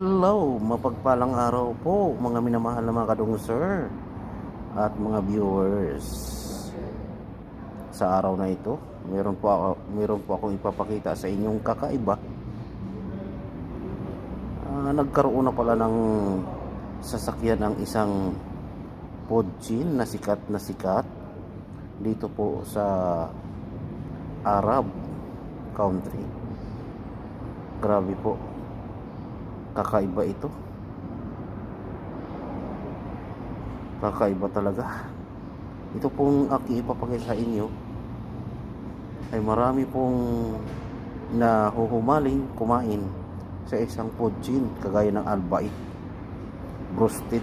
Hello, mapagpalang araw po mga minamahal na mga kadong sir at mga viewers. Sa araw na ito, meron po ako, meron po akong ipapakita sa inyong kakaiba. Ah, nagkaroon na pala ng sasakyan ng isang Podchin na sikat na sikat dito po sa Arab country. Grabe po kakaiba ito. Kakaiba talaga. Ito pong aking ipapakita sa inyo ay marami pong nahuhumaling kumain sa isang podgin kagaya ng albait roasted.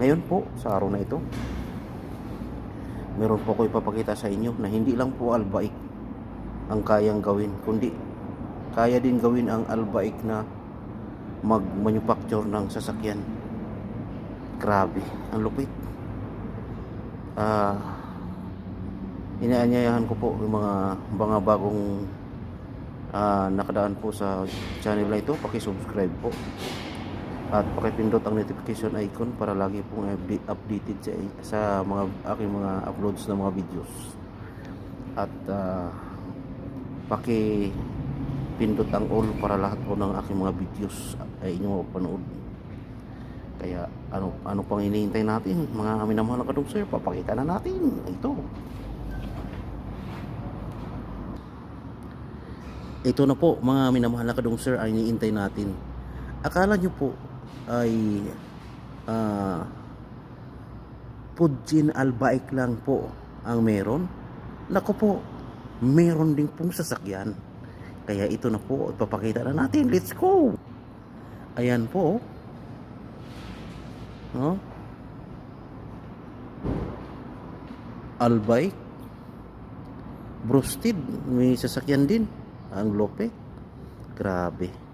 Ngayon po sa araw na ito meron po ko ipapakita sa inyo na hindi lang po albaik ang kayang gawin kundi kaya din gawin ang albaik na mag-manufacture ng sasakyan. Grabe, ang lupit. Ah, inaanyayahan ko po yung mga mga bagong ah, nakadaan po sa channel na ito, paki-subscribe po. At pakipindot ang notification icon para lagi pong update- updated sa, sa mga aking mga uploads na mga videos. At ah, paki pindot ang all para lahat po ng aking mga videos ay inyong mapanood. Kaya ano ano pang hinihintay natin mga minamahal na kadong sir, papakita na natin ito. Ito na po mga minamahal na kadong sir ay iniintay natin. Akala nyo po ay ah Pudjin Albaik lang po ang meron. Nako po, meron din pong sasakyan. Kaya ito na po, ipapakita na natin. Let's go! Ayan po. Oh. Albay. Brusted. May sasakyan din. Ang lope. Grabe.